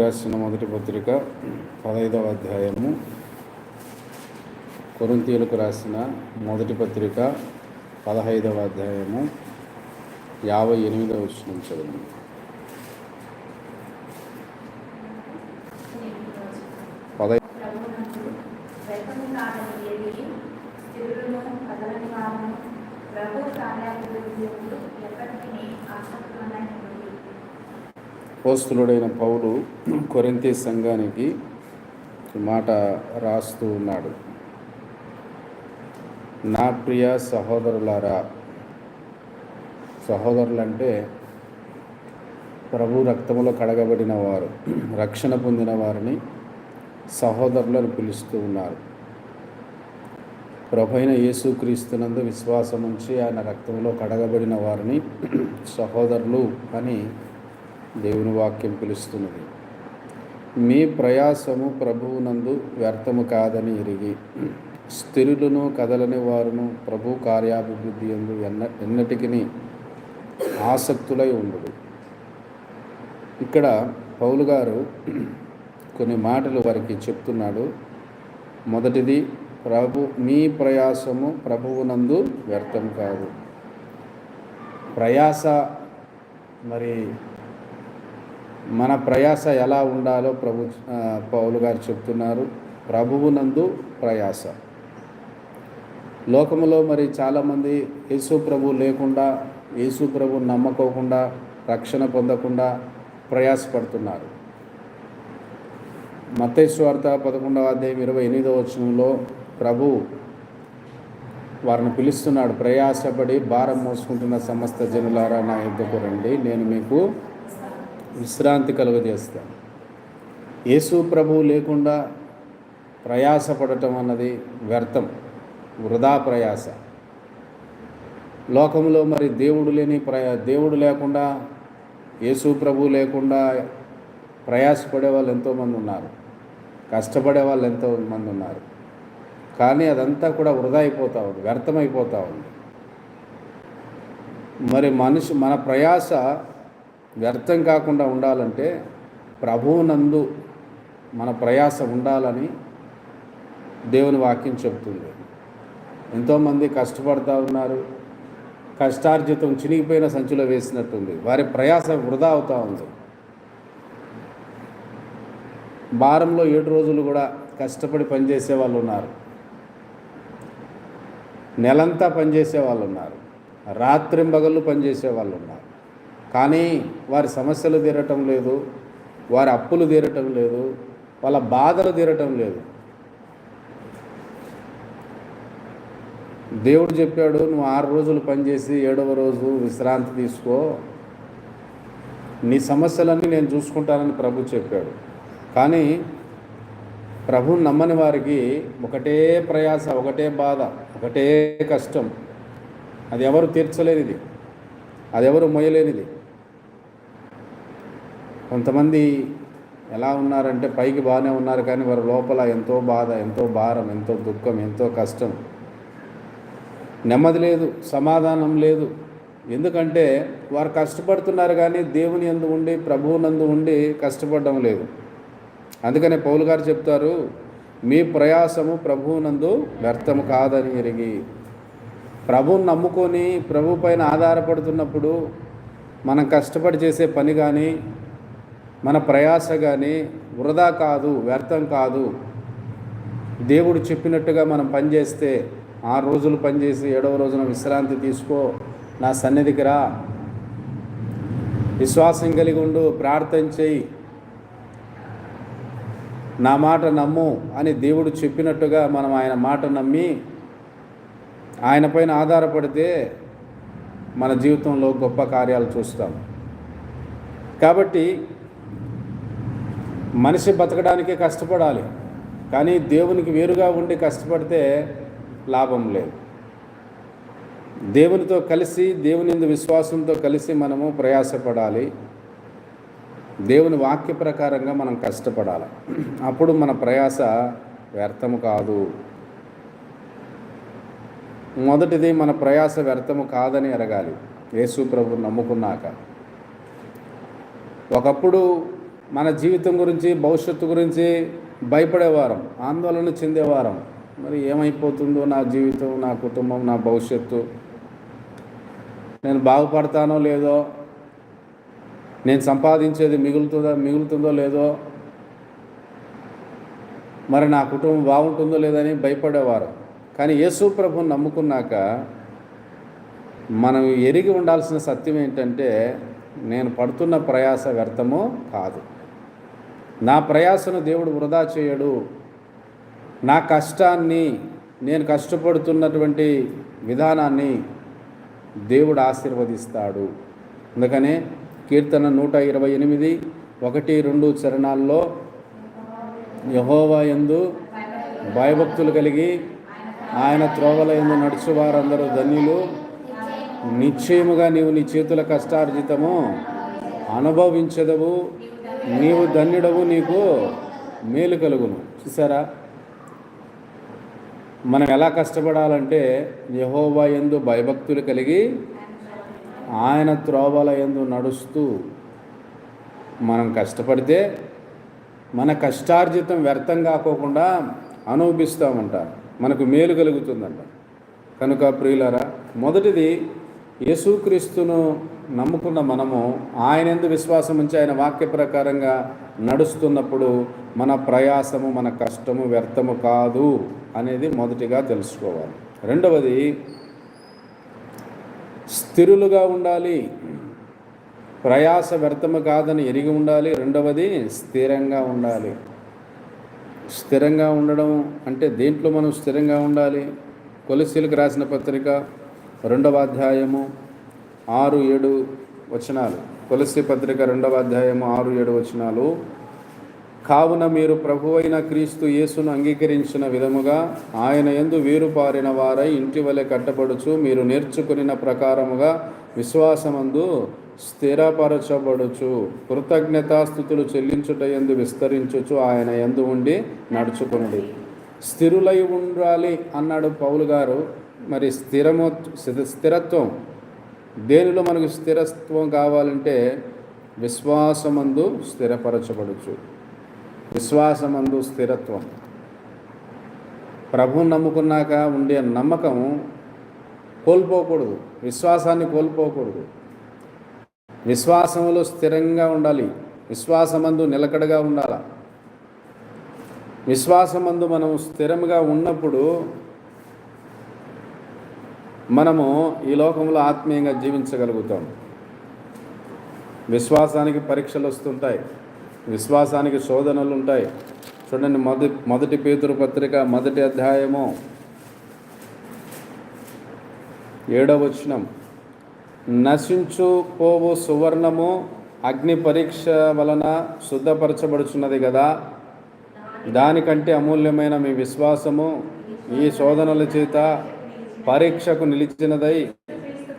రాసిన మొదటి పత్రిక పదహైదవ అధ్యాయము. కొరంతీయులకు రాసిన మొదటి పత్రిక పదహైదవ అధ్యాయము యాభై ఎనిమిదవ వచ్చిన చదవండి పదై ప్రభు ఎప్పటికీ పోస్తులుడైన పౌలు కొరింతి సంఘానికి మాట రాస్తూ ఉన్నాడు. నా ప్రియ సహోదరులారా సహోదరులంటే ప్రభు రక్తములో కడగబడిన వారు రక్షణ పొందిన వారిని సహోదరులను పిలుస్తూ ఉన్నారు. ప్రభైన యేసుక్రీస్తునందు విశ్వాసం ఉంచి ఆయన రక్తంలో కడగబడిన వారిని సహోదరులు అని దేవుని వాక్యం పిలుస్తున్నది. మీ ప్రయాసము ప్రభువునందు వ్యర్థము కాదని ఎరిగి స్థిరులను కదలని వారును ప్రభు కార్యాభివృద్ధి ఎందు ఎన్న ఎన్నటికి ఆసక్తులై ఉండదు ఇక్కడ పౌలు గారు కొన్ని మాటలు వారికి చెప్తున్నాడు. మొదటిది ప్రభు మీ ప్రయాసము ప్రభువునందు వ్యర్థం కాదు. ప్రయాస మరి మన ప్రయాస ఎలా ఉండాలో ప్రభు పౌలు గారు చెప్తున్నారు. ప్రభువునందు ప్రయాస. లోకములో మరి చాలామంది యేసు ప్రభు లేకుండా యేసు ప్రభు నమ్మకోకుండా రక్షణ పొందకుండా ప్రయాసపడుతున్నారు. మతేశ్వార్త పదకొండవ అధ్యాయం ఇరవై ఎనిమిదవ వచనంలో ప్రభు వారిని పిలుస్తున్నాడు ప్రయాసపడి భారం మోసుకుంటున్న సమస్త జనులారా నా యుద్ధకు రండి. నేను మీకు విశ్రాంతి కలుగజేస్తాను యేసు ప్రభువు లేకుండా ప్రయాసపడటం అన్నది వ్యర్థం వృధా ప్రయాస. లోకంలో మరి దేవుడు లేని ప్రయా దేవుడు లేకుండా యేసు ప్రభు లేకుండా ప్రయాసపడే వాళ్ళు ఎంతోమంది ఉన్నారు. కష్టపడే వాళ్ళు ఎంతోమంది ఉన్నారు. కానీ అదంతా కూడా వృధా అయిపోతూ ఉంది వ్యర్థమైపోతూ ఉంది. మరి మనిషి మన ప్రయాస వ్యర్థం కాకుండా ఉండాలంటే ప్రభువునందు మన ప్రయాస ఉండాలని దేవుని వాక్యం చెబుతుంది. ఎంతోమంది కష్టపడుతూ ఉన్నారు కష్టార్జితం చినిగిపోయిన సంచిలో వేసినట్టుంది. వారి ప్రయాస వృధా అవుతూ ఉంది. వారంలో ఏడు రోజులు కూడా కష్టపడి పనిచేసే వాళ్ళు ఉన్నారు. నెలంతా పనిచేసే వాళ్ళు ఉన్నారు. రాత్రింబగళ్ళు పనిచేసే వాళ్ళు ఉన్నారు. కానీ వారి సమస్యలు తీరటం లేదు వారి అప్పులు తీరటం లేదు వాళ్ళ బాధలు తీరటం లేదు. దేవుడు చెప్పాడు నువ్వు ఆరు రోజులు పనిచేసి ఏడవ రోజు విశ్రాంతి తీసుకో. నీ సమస్యలన్నీ నేను చూసుకుంటానని ప్రభు చెప్పాడు. కానీ ప్రభు నమ్మని వారికి ఒకటే ప్రయాస ఒకటే బాధ ఒకటే కష్టం. అది ఎవరు తీర్చలేనిది. అది ఎవరు మొయ్యలేనిది. కొంతమంది ఎలా ఉన్నారంటే పైకి బాగానే ఉన్నారు కానీ వారి లోపల ఎంతో బాధ ఎంతో భారం ఎంతో దుఃఖం ఎంతో కష్టం. నెమ్మది లేదు సమాధానం లేదు. ఎందుకంటే వారు కష్టపడుతున్నారు కానీ దేవుని ఎందు ఉండి ప్రభువునందు ఉండి కష్టపడడం లేదు. అందుకనే పౌలు గారు చెప్తారు మీ ప్రయాసము ప్రభువునందు వ్యర్థము కాదని ఎరిగి ప్రభువుని నమ్ముకొని ప్రభు పైన ఆధారపడుతున్నప్పుడు మనం కష్టపడి చేసే పని కానీ మన ప్రయాస కానీ వృధా కాదు వ్యర్థం కాదు. దేవుడు చెప్పినట్టుగా మనం పనిచేస్తే ఆరు రోజులు పనిచేసి ఏడవ రోజున విశ్రాంతి తీసుకో నా సన్నిధికి రా. విశ్వాసం కలిగి ఉండు ప్రార్థన చేయి. నా మాట నమ్ము అని దేవుడు చెప్పినట్టుగా మనం ఆయన మాట నమ్మి ఆయన పైన ఆధారపడితే మన జీవితంలో గొప్ప కార్యాలు చూస్తాం. కాబట్టి మనిషి బతకడానికే కష్టపడాలి. కానీ దేవునికి వేరుగా ఉండి కష్టపడితే లాభం లేదు. దేవునితో కలిసి దేవుని విశ్వాసంతో కలిసి మనము ప్రయాసపడాలి. దేవుని వాక్య ప్రకారంగా మనం కష్టపడాలి. అప్పుడు మన ప్రయాస వ్యర్థము కాదు. మొదటిది మన ప్రయాస వ్యర్థము కాదని ఎరగాలి. యేసు ప్రభు నమ్ముకున్నాక. ఒకప్పుడు మన జీవితం గురించి భవిష్యత్తు గురించి భయపడేవారం ఆందోళన చెందేవారం. మరి ఏమైపోతుందో నా జీవితం నా కుటుంబం నా భవిష్యత్తు? నేను బాగుపడతానో లేదో నేను సంపాదించేది మిగులుతుందో మిగులుతుందో లేదో మరి నా కుటుంబం బాగుంటుందో లేదని భయపడేవారు. కానీ యేసు ప్రభుని నమ్ముకున్నాక మనం ఎరిగి ఉండాల్సిన సత్యం ఏంటంటే నేను పడుతున్న ప్రయాస వ్యర్థము కాదు. నా ప్రయాసను దేవుడు వృధా చేయడు. నా కష్టాన్ని నేను కష్టపడుతున్నటువంటి విధానాన్ని దేవుడు ఆశీర్వదిస్తాడు. అందుకనే కీర్తన నూట ఇరవై ఎనిమిది ఒకటి రెండు చరణాల్లో యహోవా ఎందు భయభక్తులు కలిగి ఆయన త్రోవల ఎందు నడుచువారందరూ ధన్యులు. నిశ్చయముగా నీవు నీ చేతుల కష్టార్జితము అనుభవించదవు. నీవు ధన్యుడవు నీకు మేలు కలుగును. చూసారా మనం ఎలా కష్టపడాలంటే యహోవా ఎందు భయభక్తులు కలిగి ఆయన త్రోవల ఎందు నడుస్తూ మనం కష్టపడితే మన కష్టార్జితం వ్యర్థం కాకోకుండా అనుభవిస్తామంట. మనకు మేలు కలుగుతుందంట. కనుక ప్రియులరా మొదటిది యేసుక్రీస్తును నమ్ముకున్న మనము ఆయన ఎందు విశ్వాసం ఉంచి ఆయన వాక్య ప్రకారంగా నడుస్తున్నప్పుడు మన ప్రయాసము మన కష్టము వ్యర్థము కాదు అనేది మొదటిగా తెలుసుకోవాలి. రెండవది స్థిరులుగా ఉండాలి. ప్రయాస వ్యర్థము కాదని ఎరిగి ఉండాలి. రెండవది స్థిరంగా ఉండాలి. స్థిరంగా ఉండడం అంటే దేంట్లో మనం స్థిరంగా ఉండాలి? కొలసీలకు రాసిన పత్రిక రెండవ అధ్యాయము ఆరు ఏడు వచనాలు. తులసి పత్రిక రెండవ అధ్యాయము ఆరు ఏడు వచనాలు. కావున మీరు ప్రభువైన క్రీస్తు యేసును అంగీకరించిన విధముగా ఆయన ఎందు వీరుపారిన వారై ఇంటి వలె కట్టబడుచు మీరు నేర్చుకున్న ప్రకారముగా విశ్వాసమందు స్థిరపరచబడుచు. కృతజ్ఞతాస్థుతులు చెల్లించుట ఎందు విస్తరించుచు ఆయన ఎందు ఉండి నడుచుకునుడి. స్థిరులై ఉండాలి అన్నాడు పౌలు గారు. మరి స్థిరమో స్థిరత్వం దేనిలో మనకు స్థిరత్వం కావాలంటే విశ్వాసమందు స్థిరపరచబడచ్చు విశ్వాసమందు స్థిరత్వం. ప్రభువు నమ్ముకున్నాక ఉండే నమ్మకం కోల్పోకూడదు. విశ్వాసాన్ని కోల్పోకూడదు. విశ్వాసంలో స్థిరంగా ఉండాలి. విశ్వాసమందు నిలకడగా ఉండాలి. విశ్వాసమందు మనం స్థిరంగా ఉన్నప్పుడు మనము ఈ లోకంలో ఆత్మీయంగా జీవించగలుగుతాం. విశ్వాసానికి పరీక్షలు వస్తుంటాయి. విశ్వాసానికి శోధనలు ఉంటాయి. చూడండి మొదటి మొదటి పేతురు పత్రిక మొదటి అధ్యాయము ఏడవ వచనం. నశించుకోవు సువర్ణము అగ్ని పరీక్ష వలన శుద్ధపరచబడుచున్నది కదా. దానికంటే అమూల్యమైన మీ విశ్వాసము ఈ శోధనల చేత పరీక్షకు నిలిచినదై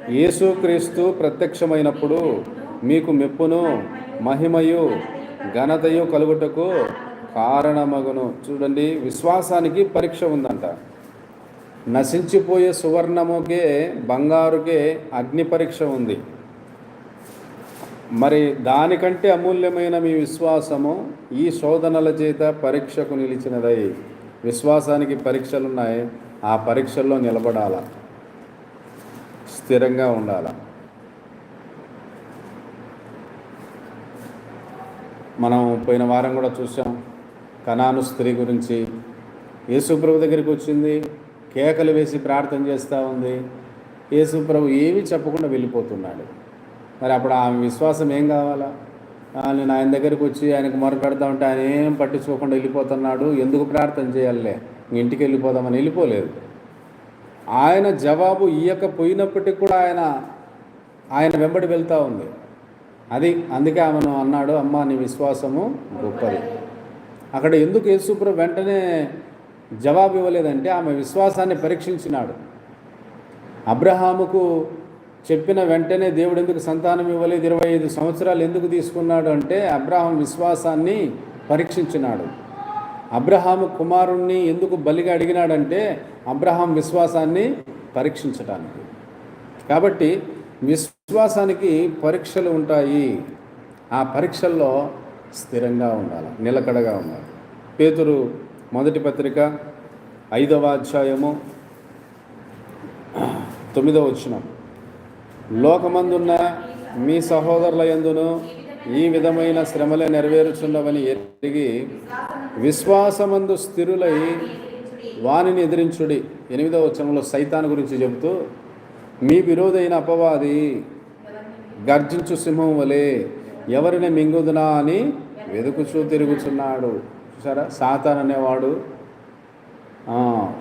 యేసుక్రీస్తు ప్రత్యక్షమైనప్పుడు మీకు మెప్పును మహిమయు ఘనతయు కలుగుటకు కారణమగును. చూడండి విశ్వాసానికి పరీక్ష ఉందంట. నశించిపోయే సువర్ణముకే బంగారుకే అగ్ని పరీక్ష ఉంది. మరి దానికంటే అమూల్యమైన మీ విశ్వాసము ఈ శోధనల చేత పరీక్షకు నిలిచినదై. విశ్వాసానికి పరీక్షలున్నాయి. ఆ పరీక్షల్లో నిలబడాల? స్థిరంగా ఉండాల? మనం పోయిన వారం కూడా చూసాం కనాను స్త్రీ గురించి. యేసుప్రభు దగ్గరికి వచ్చింది కేకలు వేసి ప్రార్థన చేస్తూ ఉంది. యేసుప్రభు ఏమీ చెప్పకుండా వెళ్ళిపోతున్నాడు. మరి అప్పుడు ఆమె విశ్వాసం ఏం కావాలా? నేను ఆయన దగ్గరికి వచ్చి ఆయనకు మొరపెడతా ఉంటే ఆయన ఏం పట్టించుకోకుండా వెళ్ళిపోతున్నాడు ఎందుకు ప్రార్థన చేయాలే? ఇంటికి వెళ్ళిపోదామని వెళ్ళిపోలేదు. ఆయన జవాబు ఇయ్యకపోయినప్పటికీ కూడా ఆయన ఆయన వెంబడి వెళ్తూ ఉంది. అది అందుకే ఆమెను అన్నాడు అమ్మ నీ విశ్వాసము గొప్పది. అక్కడ ఎందుకు యేసుప్రభు వెంటనే జవాబు ఇవ్వలేదంటే ఆమె విశ్వాసాన్ని పరీక్షించినాడు. అబ్రహాముకు చెప్పిన వెంటనే దేవుడు ఎందుకు సంతానం ఇవ్వలేదు ఇరవై ఐదు సంవత్సరాలు ఎందుకు తీసుకున్నాడు అంటే అబ్రహాం విశ్వాసాన్ని పరీక్షించినాడు. అబ్రహాము కుమారుణ్ణి ఎందుకు బలిగా అడిగినాడంటే అబ్రహాం విశ్వాసాన్ని పరీక్షించడానికి కాబట్టి విశ్వాసానికి పరీక్షలు ఉంటాయి. ఆ పరీక్షల్లో స్థిరంగా ఉండాలి నిలకడగా ఉండాలి. పేతురు మొదటి పత్రిక ఐదవ అధ్యాయము తొమ్మిదవ వచ్చిన లోకమందున్న మీ సహోదరుల ఎందును? ఈ విధమైన శ్రమలే నెరవేరుచున్నవని ఎరిగి విశ్వాసమందు స్థిరులై వానిని ఎదిరించుడి. ఎనిమిదవ వచనంలో సైతాన్ గురించి చెబుతూ మీ విరోధైన అపవాది గర్జించు సింహం వలె ఎవరిని మింగుదునా అని వెదుకుచూ తిరుగుచున్నాడు. చూసారా సాతాన్ అనేవాడు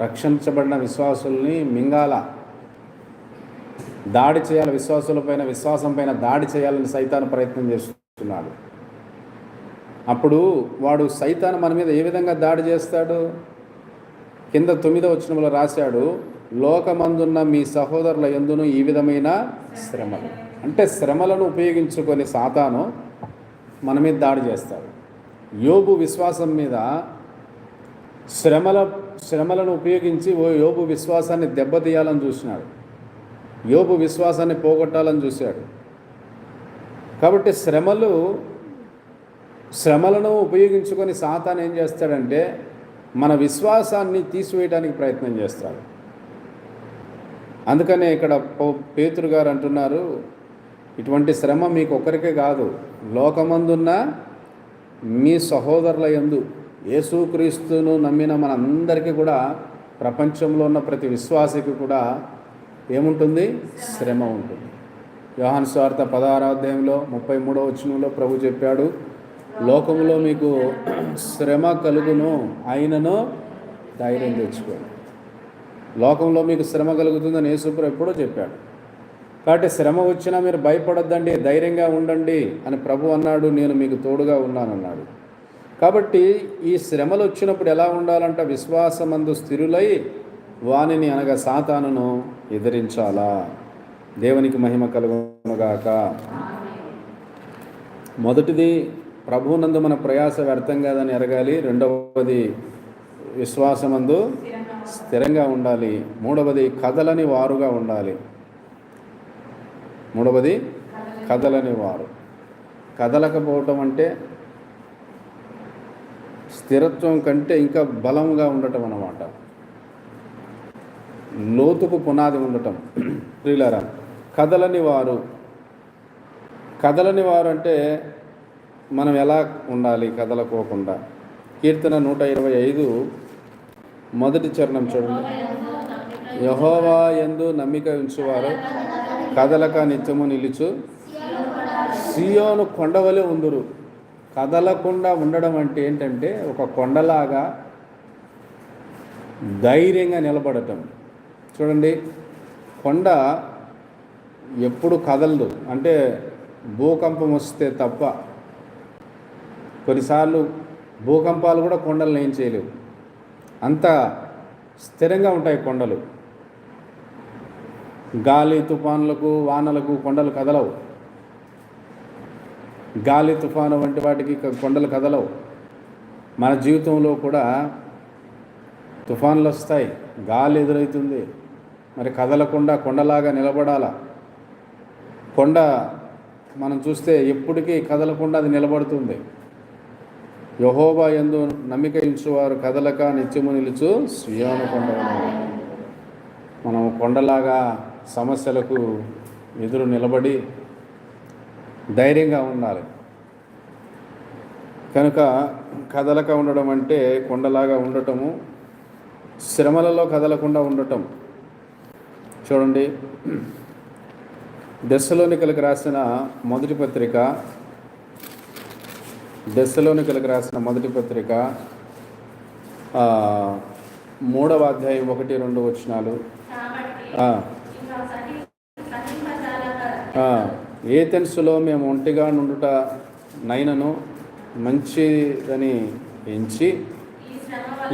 రక్షించబడిన విశ్వాసుల్ని మింగాల. దాడి చేయాలి విశ్వాసులపైన విశ్వాసం పైన దాడి చేయాలని సైతాన్ ప్రయత్నం చేస్తుంది చేస్తున్నాడు అప్పుడు వాడు సైతాన్ మన మీద ఏ విధంగా దాడి చేస్తాడు? కింద తొమ్మిదవ వచనంలో రాశాడు లోకమందున్న మీ సహోదరుల ఎందును ఈ విధమైన శ్రమలు? అంటే శ్రమలను ఉపయోగించుకొని సాతాను మన మీద దాడి చేస్తాడు. యోబు విశ్వాసం మీద శ్రమల శ్రమలను ఉపయోగించి ఓ యోబు విశ్వాసాన్ని దెబ్బతీయాలని చూసినాడు. యోబు విశ్వాసాన్ని పోగొట్టాలని చూశాడు. కాబట్టి శ్రమలు శ్రమలను ఉపయోగించుకొని సాతాన్ ఏం చేస్తాడంటే మన విశ్వాసాన్ని తీసివేయడానికి ప్రయత్నం చేస్తాడు. అందుకనే ఇక్కడ పేతురు గారు అంటున్నారు ఇటువంటి శ్రమ మీకు ఒక్కరికే కాదు. లోకమందున్న మీ సహోదరుల యందు యేసుక్రీస్తును నమ్మిన మనందరికీ కూడా ప్రపంచంలో ఉన్న ప్రతి విశ్వాసికి కూడా ఏముంటుంది? శ్రమ ఉంటుంది. యోహాను స్వార్థ పదహారాధ్యాయంలో ముప్పై మూడవ వచనంలో ప్రభు చెప్పాడు లోకంలో మీకు శ్రమ కలుగును అయినను ధైర్యం తెచ్చుకోండి. లోకంలో మీకు శ్రమ కలుగుతుందని యేసుప్రభు ఎప్పుడో చెప్పాడు. కాబట్టి శ్రమ వచ్చినా మీరు భయపడొద్దండి ధైర్యంగా ఉండండి అని ప్రభు అన్నాడు నేను మీకు తోడుగా ఉన్నానన్నాడు. కాబట్టి ఈ శ్రమలు వచ్చినప్పుడు ఎలా ఉండాలంటే? విశ్వాసమందు స్థిరులై వానిని అనగా సాతానును ఎదిరించాలా? దేవునికి మహిమ కలుగునుగాక. మొదటిది ప్రభునందు మన ప్రయాస వ్యర్థం కాదని ఎరగాలి. రెండవది విశ్వాసమందు స్థిరంగా ఉండాలి. మూడవది కథలని వారుగా ఉండాలి. మూడవది కథలని వారు. కదలకపోవటం అంటే స్థిరత్వం కంటే ఇంకా బలంగా ఉండటం అన్నమాట. లోతుకు పునాది ఉండటం. ప్రియులారా కదలని వారు. కదలని వారు అంటే మనం ఎలా ఉండాలి కదలకోకుండా? కీర్తన నూట ఇరవై ఐదు మొదటి చరణం చూడండి. యహోవా ఎందు నమ్మిక ఉంచువారు. కదలక నిత్యము నిలుచు. సియోను కొండవలే ఉందురు. కదలకుండా ఉండడం అంటే ఏంటంటే ఒక కొండలాగా ధైర్యంగా నిలబడటం. చూడండి కొండ ఎప్పుడు కదలదు. అంటే భూకంపం వస్తే తప్ప కొన్నిసార్లు భూకంపాలు కూడా కొండలను ఏం చేయలేవు. అంత స్థిరంగా ఉంటాయి కొండలు. గాలి తుఫాన్లకు వానలకు కొండలు కదలవు. గాలి తుఫాను వంటి వాటికి కొండలు కదలవు. మన జీవితంలో కూడా తుఫాన్లు వస్తాయి. గాలి ఎదురవుతుంది. మరి కదలకుండా కొండలాగా నిలబడాలా? కొండ మనం చూస్తే ఎప్పటికీ కదలకుండా అది నిలబడుతుంది. యహోబా ఎందు నమ్మిక ఇచ్చువారు కదలక నిత్యము నిలుచు సియోను కొండ మనం కొండలాగా సమస్యలకు ఎదురు నిలబడి ధైర్యంగా ఉండాలి. కనుక కదలక ఉండడం అంటే కొండలాగా ఉండటము శ్రమలలో కదలకుండా ఉండటం. చూడండి. దశలోనికలకు రాసిన మొదటి పత్రిక దశలోనికలకు రాసిన మొదటి పత్రిక మూడవ అధ్యాయం ఒకటి రెండు వచనాలు. ఏథెన్సులో మేము ఒంటిగా నుండుట నైనను మంచిదని ఎంచి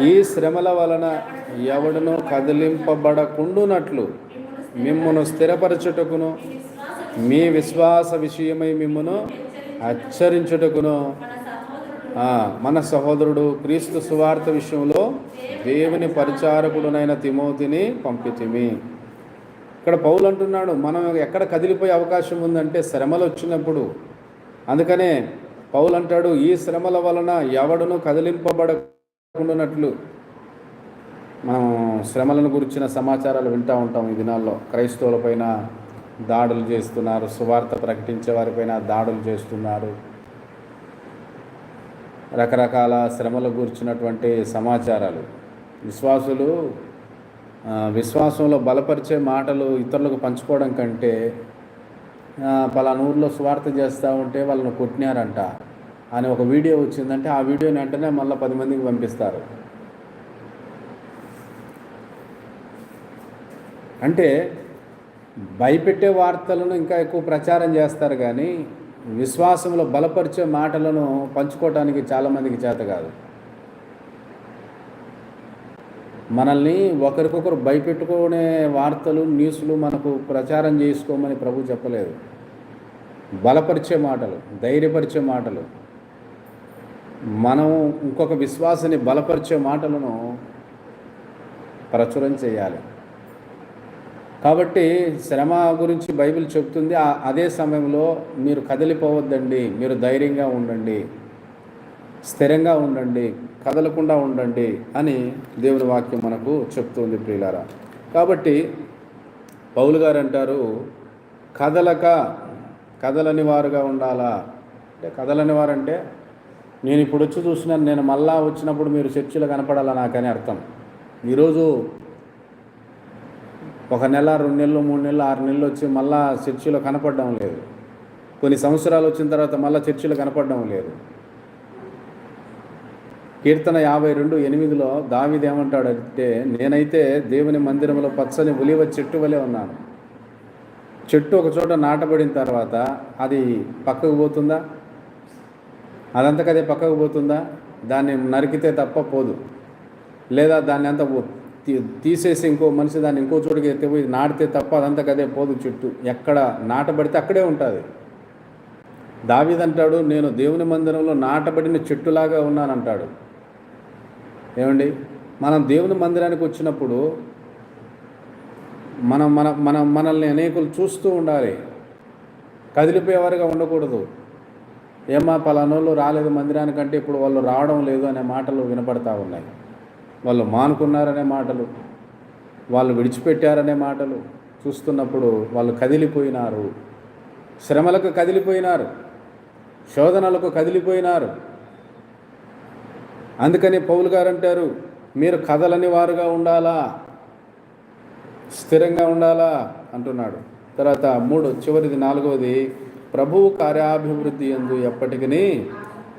ఈ శ్రమల వలన ఎవడను కదిలింపబడకుండునట్లు మిమ్మును స్థిరపరచుటకును మీ విశ్వాస విషయమై మిమ్మను హెచ్చరించుటకును. మన సహోదరుడు మన సహోదరుడు క్రీస్తు సువార్త విషయంలో దేవుని పరిచారకుడునైన తిమోతిని పంపితిమి. ఇక్కడ పౌలు అంటున్నాడు మనం ఎక్కడ కదిలిపోయే అవకాశం ఉందంటే శ్రమలు వచ్చినప్పుడు. అందుకనే పౌలు అంటాడు ఈ శ్రమల వలన ఎవడును కదిలింపబడకుండానట్లు. మనం శ్రమలను గురించిన సమాచారాలు వింటూ ఉంటాం ఈ దినాల్లో. క్రైస్తవులపైన దాడులు చేస్తున్నారు సువార్త ప్రకటించే వారిపైన దాడులు చేస్తున్నారు. రకరకాల శ్రమల గూర్చినటువంటి సమాచారాలు. విశ్వాసులు విశ్వాసంలో బలపరిచే మాటలు ఇతరులకు పంచుకోవడం కంటే ఆ, పలానా ఊర్లో స్వార్థ చేస్తూ ఉంటే వాళ్ళని కొట్టినారంట అని ఒక వీడియో వచ్చిందంటే ఆ వీడియోని వెంటనే మళ్ళీ పది మందికి పంపిస్తారు. అంటే భయపెట్టే వార్తలను ఇంకా ఎక్కువ ప్రచారం చేస్తారు కానీ విశ్వాసంలో బలపరిచే మాటలను పంచుకోవటానికి చాలామందికి చేత కాదు. మనల్ని ఒకరికొకరు భయపెట్టుకునే వార్తలు న్యూస్లు మనకు ప్రచారం చేసుకోమని ప్రభు చెప్పలేదు. బలపరిచే మాటలు ధైర్యపరిచే మాటలు మనం ఇంకొక విశ్వాసాన్ని బలపరిచే మాటలను ప్రచురం చేయాలి. కాబట్టి శ్రమ గురించి బైబిల్ చెప్తుంది. అదే సమయంలో మీరు కదిలిపోవద్దండి. మీరు ధైర్యంగా ఉండండి. స్థిరంగా ఉండండి. కదలకుండా ఉండండి అని దేవుని వాక్యం మనకు చెప్తుంది ప్రియులారా. కాబట్టి పౌలు గారు అంటారు కదలక కదలని వారుగా ఉండాలా? అంటే కదలని వారంటే నేను ఇప్పుడు వచ్చి చూసినాను. నేను మళ్ళా వచ్చినప్పుడు మీరు చర్చిలో కనపడాలా? నాకని అర్థం. ఈరోజు ఒక నెల రెండు నెలలు మూడు నెలలు ఆరు నెలలు వచ్చి మళ్ళా చర్చిలో కనపడడం లేదు. కొన్ని సంవత్సరాలు వచ్చిన తర్వాత మళ్ళా చర్చిలో కనపడడం లేదు. కీర్తన యాభై రెండు ఎనిమిదిలో దావిది ఏమంటాడంటే నేనైతే దేవుని మందిరంలో పచ్చని ఉలివ చెట్టు వలె ఉన్నాను. చెట్టు ఒక చోట నాటబడిన తర్వాత అది పక్కకు పోతుందా? అదంతకదే పక్కకు పోతుందా? దాన్ని నరికితే తప్ప పోదు. లేదా దాన్ని అంత తీసేసి ఇంకో మనిషి దాన్ని ఇంకో చోటుకి ఎత్తిపోయి నాటితే తప్ప అదంతకదే పోదు చెట్టు. ఎక్కడ నాటబడితే అక్కడే ఉంటుంది. దావీదంటాడు నేను దేవుని మందిరంలో నాటబడిన చెట్టులాగా ఉన్నానంటాడు. ఏమండి? మనం దేవుని మందిరానికి వచ్చినప్పుడు మనం మన మన మనల్ని అనేకులు చూస్తూ ఉండాలి. కదిలిపోయేవారుగా ఉండకూడదు. ఏమా పలానోళ్ళు రాలేదు మందిరానికంటే ఇప్పుడు వాళ్ళు రావడం లేదు అనే మాటలు వినపడతా ఉన్నాయి. వాళ్ళు మానుకున్నారనే మాటలు వాళ్ళు విడిచిపెట్టారనే మాటలు చూస్తున్నప్పుడు వాళ్ళు కదిలిపోయినారు. శ్రమలకు కదిలిపోయినారు. శోధనలకు కదిలిపోయినారు. అందుకని పౌలు గారు అంటారు మీరు కదలని వారుగా ఉండాలా? స్థిరంగా ఉండాలా? అంటున్నాడు. తర్వాత మూడు చివరిది నాలుగవది ప్రభువు కార్యాభివృద్ధి ఎందు ఎప్పటికీ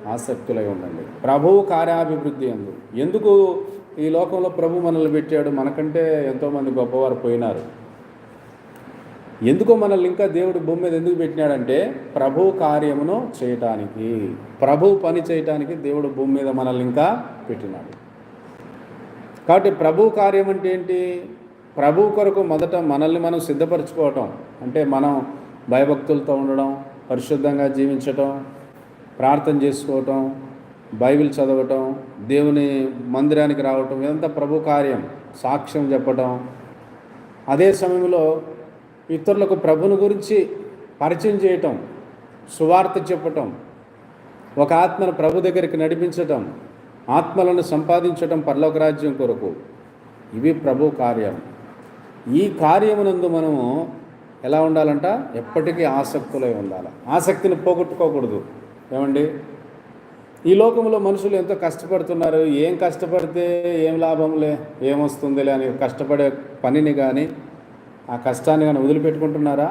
ఆసక్తులై ఉండండి. ప్రభువు కార్యాభివృద్ధి ఎందు ఎందుకు ఈ లోకంలో ప్రభు మనల్ని పెట్టాడు. మనకంటే ఎంతోమంది గొప్పవారు పోయినారు. ఎందుకో మనల్ని ఇంకా దేవుడు భూమి మీద ఎందుకు పెట్టినాడంటే ప్రభు కార్యమును చేయటానికి ప్రభు పని చేయటానికి దేవుడు భూమి మీద మనల్ని ఇంకా పెట్టినాడు. కాబట్టి ప్రభు కార్యం అంటే ఏంటి? ప్రభు కొరకు మొదట మనల్ని మనం సిద్ధపరచుకోవటం. అంటే మనం భయభక్తులతో ఉండడం పరిశుద్ధంగా జీవించటం ప్రార్థన చేసుకోవటం బైబిల్ చదవటం దేవుని మందిరానికి రావటం ఇదంతా ప్రభు కార్యం సాక్ష్యం చెప్పటం. అదే సమయంలో ఇతరులకు ప్రభుని గురించి పరిచయం చేయటం సువార్త చెప్పటం ఒక ఆత్మను ప్రభు దగ్గరికి నడిపించటం ఆత్మలను సంపాదించటం పరలోక రాజ్యం కొరకు. ఇవి ప్రభు కార్యం. ఈ కార్యమునందు మనము ఎలా ఉండాలంట? ఎప్పటికీ ఆసక్తులై ఉండాలి. ఆసక్తిని పోగొట్టుకోకూడదు. ఏమండి? ఈ లోకంలో మనుషులు ఎంతో కష్టపడుతున్నారు? ఏం కష్టపడితే ఏం లాభంలే? ఏమొస్తుందిలే అని కష్టపడే పనిని కానీ ఆ కష్టాన్ని కానీ వదిలిపెట్టుకుంటున్నారా?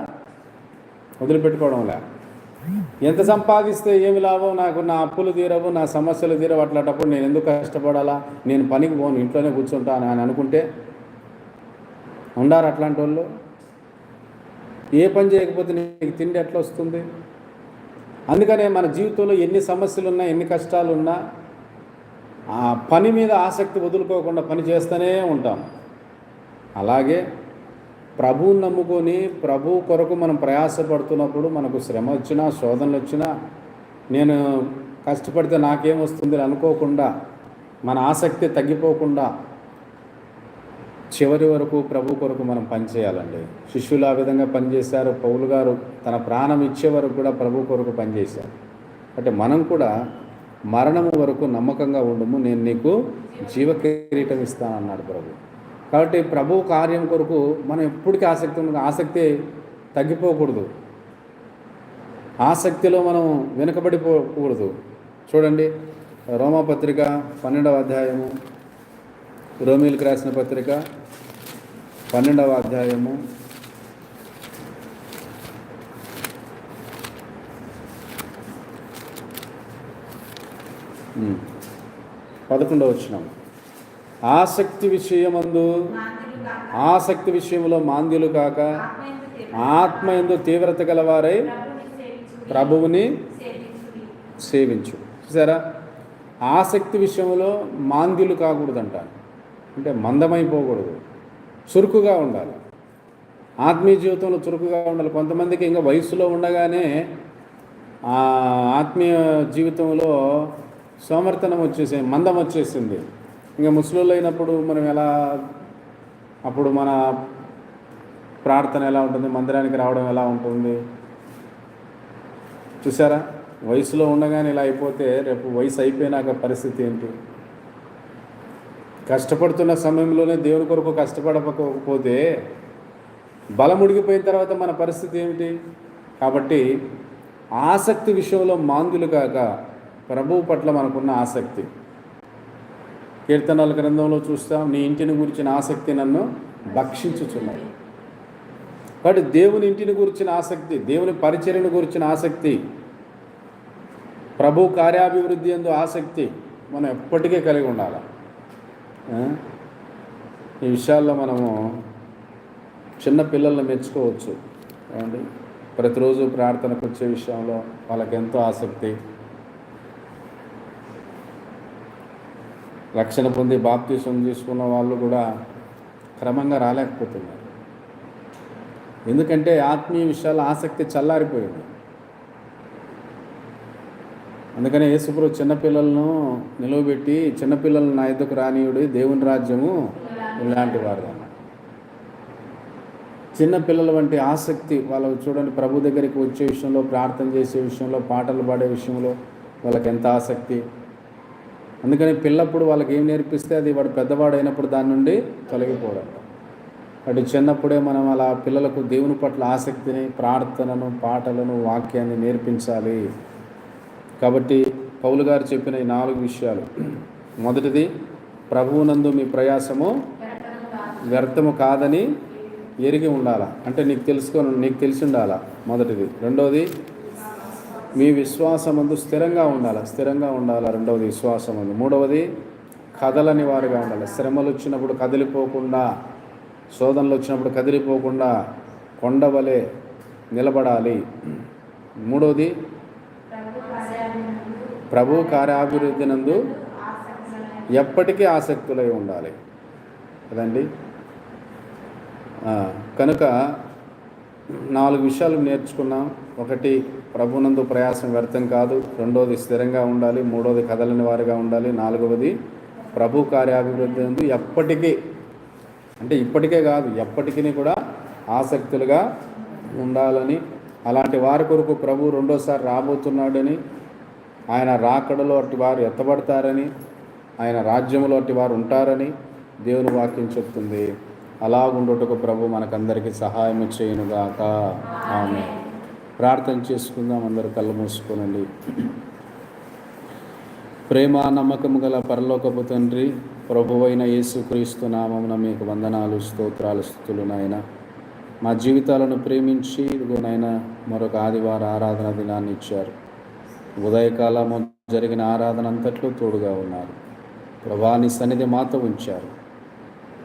వదిలిపెట్టుకోవడంలే. ఎంత సంపాదిస్తే ఏమి లాభం? నాకు నా అప్పులు తీరవు నా సమస్యలు తీరవు అట్లాంటప్పుడు నేను ఎందుకు కష్టపడాలా? నేను పనికి పోను ఇంట్లోనే కూర్చుంటాను అని అనుకుంటే ఉండారు అట్లాంటి వాళ్ళు ఏ పని చేయకపోతే నీకు తిండి ఎట్లా వస్తుంది? అందుకనే మన జీవితంలో ఎన్ని సమస్యలు ఉన్నా ఎన్ని కష్టాలు ఉన్నా ఆ పని మీద ఆసక్తి వదులుకోకుండా పని చేస్తూనే ఉంటాం. అలాగే ప్రభువుని నమ్ముకొని ప్రభు కొరకు మనం ప్రయాసపడుతున్నప్పుడు మనకు శ్రమ వచ్చినా శోధనలు వచ్చినా నేను కష్టపడితే నాకేం వస్తుంది అనుకోకుండా మన ఆసక్తి తగ్గిపోకుండా చివరి వరకు ప్రభు కొరకు మనం పనిచేయాలండి శిష్యులు ఆ విధంగా పనిచేశారు పౌలు గారు తన ప్రాణం ఇచ్చే వరకు కూడా ప్రభు కొరకు పనిచేశారు అంటే మనం కూడా మరణము వరకు నమ్మకంగా ఉండము. నేను నీకు జీవ కిరీటం ఇస్తానన్నాడు ప్రభు. కాబట్టి ప్రభు కార్యం కొరకు మనం ఎప్పటికీ ఆసక్తి ఉన్న ఆసక్తి తగ్గిపోకూడదు. ఆసక్తిలో మనం వెనుకబడిపోకూడదు. చూడండి రోమాపత్రిక పన్నెండవ అధ్యాయము రోమిల్కి రాసిన పత్రిక పన్నెండవ అధ్యాయము. పదకొండవ వచ్చినాం ఆసక్తి విషయమందు ఆసక్తి విషయంలో మాంద్యులు కాక ఆత్మ ఎందు తీవ్రత గలవారై ప్రభువుని సేవించు. చూసారా? ఆసక్తి విషయంలో మాంద్యులు కాకూడదంట. అంటే మందమైపోకూడదు. చురుకుగా ఉండాలి. ఆత్మీయ జీవితంలో చురుకుగా ఉండాలి. కొంతమందికి ఇంకా వయసులో ఉండగానే ఆ ఆత్మీయ జీవితంలో సోమర్తనం వచ్చేసి మందం వచ్చేసింది. ఇంకా ముసలిళ్ళు అయినప్పుడు మనం ఎలా అప్పుడు మన ప్రార్థన ఎలా ఉంటుంది? మందిరానికి రావడం ఎలా ఉంటుంది? చూసారా వయసులో ఉండగానే ఇలా అయిపోతే రేపు వయసు అయిపోయినాక పరిస్థితి ఏంటి? కష్టపడుతున్న సమయంలోనే దేవుని కొరకు కష్టపడకపోతే బలం ఉడిగిపోయిన తర్వాత మన పరిస్థితి ఏమిటి? కాబట్టి ఆసక్తి విషయంలో మాందులు కాక ప్రభువు పట్ల మనకున్న ఆసక్తి. కీర్తనల గ్రంథంలో చూస్తాం నీ ఇంటిని గురించిన ఆసక్తి నన్ను భక్షించుచున్నది. కాబట్టి దేవుని ఇంటిని గురించిన ఆసక్తి దేవుని పరిచర్యను గురించిన ఆసక్తి ప్రభు కార్యాభివృద్ధి ఎందు ఆసక్తి మనం ఎప్పటికీ కలిగి ఉండాలి? ఈ విషయాల్లో మనము చిన్న పిల్లల్ని మెచ్చుకోవచ్చు. ఏమండి? ప్రతిరోజు ప్రార్థనకు వచ్చే విషయంలో వాళ్ళకి ఎంతో ఆసక్తి. రక్షణ పొంది బాప్తీసం తీసుకున్న వాళ్ళు కూడా క్రమంగా రాలేకపోతున్నారు. ఎందుకంటే ఆత్మీయ విషయాల ఆసక్తి చల్లారిపోయింది. అందుకనే యేసుప్రభు చిన్నపిల్లలను నిలువబెట్టి చిన్నపిల్లలను నా ఎద్దుకు రానియుడు దేవుని రాజ్యము ఇలాంటి వారు చిన్నపిల్లల వంటి ఆసక్తి వాళ్ళు చూడండి ప్రభు దగ్గరికి వచ్చే విషయంలో ప్రార్థన చేసే విషయంలో పాటలు పాడే విషయంలో వాళ్ళకి ఎంత ఆసక్తి. అందుకని పిల్లప్పుడు వాళ్ళకి ఏం నేర్పిస్తే అది వాడు పెద్దవాడు అయినప్పుడు దాని నుండి తొలగిపోవడం అటు చిన్నప్పుడే మనం అలా పిల్లలకు దేవుని పట్ల ఆసక్తిని ప్రార్థనను పాటలను వాక్యాన్ని నేర్పించాలి. కాబట్టి పౌలు గారు చెప్పిన ఈ నాలుగు విషయాలు. మొదటిది ప్రభువునందు మీ ప్రయాసము వ్యర్థము కాదని ఎరిగి ఉండాలా? అంటే నీకు తెలుసుకొని నీకు తెలిసి ఉండాలా? మొదటిది. రెండవది మీ విశ్వాసమందు స్థిరంగా ఉండాలి? స్థిరంగా ఉండాలా? రెండవది విశ్వాసమందు. మూడవది కదలని వారుగా ఉండాలి? శ్రమలు వచ్చినప్పుడు కదిలిపోకుండా శోధనలు వచ్చినప్పుడు కదిలిపోకుండా కొండవలే నిలబడాలి. మూడవది ప్రభు కార్యాభివృద్ధి నందు ఎప్పటికీ ఆసక్తులై ఉండాలి. కదండి కనుక నాలుగు విషయాలు నేర్చుకున్నాం. ఒకటి ప్రభునందు ప్రయాసం వ్యర్థం కాదు. రెండోది స్థిరంగా ఉండాలి. మూడోది కదలని వారిగా ఉండాలి. నాలుగవది ప్రభు కార్యాభివృద్ధి నందు ఎప్పటికీ అంటే ఇప్పటికే కాదు ఎప్పటికీ కూడా ఆసక్తులుగా ఉండాలని. అలాంటి వారి కొరకు ప్రభు రెండోసారి రాబోతున్నాడని ఆయన రాకడలో అట్టి వారు ఎత్తబడతారని ఆయన రాజ్యంలో అట్టి వారు ఉంటారని దేవుని వాక్యం చెప్తుంది. అలాగుండుటకు ప్రభు మనకందరికీ సహాయం చేయనుగాక. ఆమె ప్రార్థన చేసుకుందాం అందరూ కళ్ళు మూసుకోనండి. ప్రేమ నమ్మకము గల పరలోకపు తండ్రి ప్రభువైన యేసుక్రీస్తు నామమున మీకు వందనాలు స్తోత్రాలు స్థుతులు నాయన. మా జీవితాలను ప్రేమించి ఇదిగోనైనా మరొక ఆదివార ఆరాధన దినాన్ని ఇచ్చారు. ఉదయకాలము జరిగిన ఆరాధన అంతట్లో తోడుగా ఉన్నారు. ప్రభాని సన్నిధి మాతో ఉంచారు.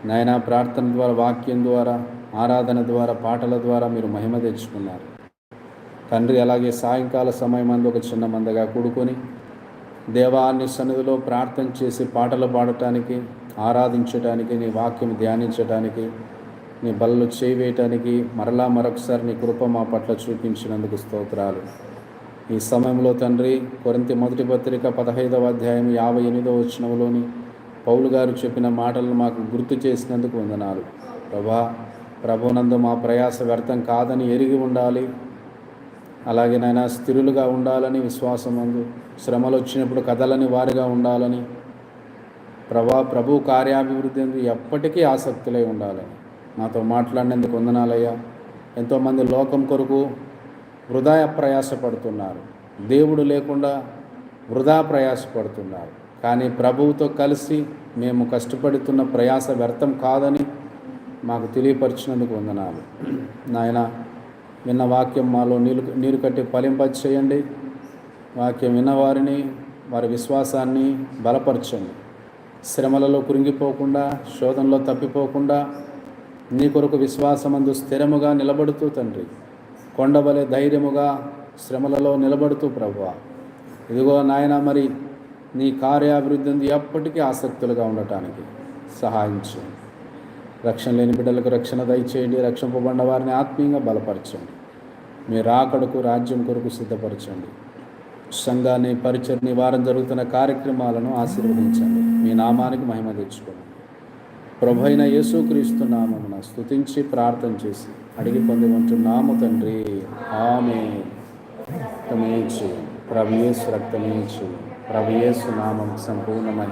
నాయన ప్రార్థన ద్వారా వాక్యం ద్వారా ఆరాధన ద్వారా పాటల ద్వారా మీరు మహిమ తెచ్చుకున్నారు. తండ్రి అలాగే సాయంకాల సమయం అందు ఒక చిన్న మందగా కూడుకొని దేవాన్ని సన్నిధిలో ప్రార్థన చేసి పాటలు పాడటానికి ఆరాధించటానికి నీ వాక్యం ధ్యానించటానికి నీ బలలో చేయవేయటానికి మరలా మరొకసారి నీ కృప మా పట్ల చూపించినందుకు స్తోత్రాలు. ఈ సమయంలో తండ్రి కొరింతి మొదటి పత్రిక పదహైదవ అధ్యాయం యాభై ఎనిమిదవ వచనంలోని పౌలు గారు చెప్పిన మాటలను మాకు గుర్తు చేసినందుకు వందనాలు. ప్రభా ప్రభునందు మా ప్రయాస వ్యర్థం కాదని ఎరిగి ఉండాలి. అలాగే నాయన స్థిరులుగా ఉండాలని విశ్వాసమందు శ్రమలు వచ్చినప్పుడు కదలని వారిగా ఉండాలని. ప్రభా ప్రభు కార్యాభివృద్ధి అందు ఎప్పటికీ ఆసక్తులై ఉండాలని. నాతో మాట్లాడినందుకు వందనాలయ్యా. ఎంతోమంది లోకం కొరకు వృధా ప్రయాసపడుతున్నారు దేవుడు లేకుండా వృధా ప్రయాసపడుతున్నారు కానీ ప్రభువుతో కలిసి మేము కష్టపడుతున్న ప్రయాస వ్యర్థం కాదని మాకు తెలియపరిచినందుకు వందనాలు. నాయన విన్న వాక్యం మాలో నీరు నీరు కట్టి ఫలింప చేయండి వాక్యం విన్నవారిని వారి విశ్వాసాన్ని బలపరచండి. శ్రమలలో కురింగిపోకుండా శోధనలో తప్పిపోకుండా నీ కొరకు విశ్వాసమందు స్థిరముగా నిలబడుతూ తండ్రి కొండబలే ధైర్యముగా శ్రమలలో నిలబడుతూ ప్రభువ. ఇదిగో నాయన మరి నీ కార్యాభివృద్ధి అందు ఎప్పటికీ ఆసక్తులుగా ఉండటానికి సహాయించు. రక్షణ లేని బిడ్డలకు రక్షణ దయచేయండి రక్షింపబడిన వారిని ఆత్మీయంగా బలపరచండి. మీ రాకడకు రాజ్యం కొరకు సిద్ధపరచండి. సంఘాన్ని పరిచర్ని వారం జరుగుతున్న కార్యక్రమాలను ఆశీర్వదించండి. మీ నామానికి మహిమ తెచ్చుకోండి. ప్రభు అయిన యేసుక్రీస్తు నామమున స్తుతించి ప్రార్థన చేసి అడిగి పొందమంటున్నాము తండ్రి. ఆమె రక్తమేచు ప్రభు యేసు రక్తమేచ్చు ప్రభు యేసు నామం సంపూర్ణమని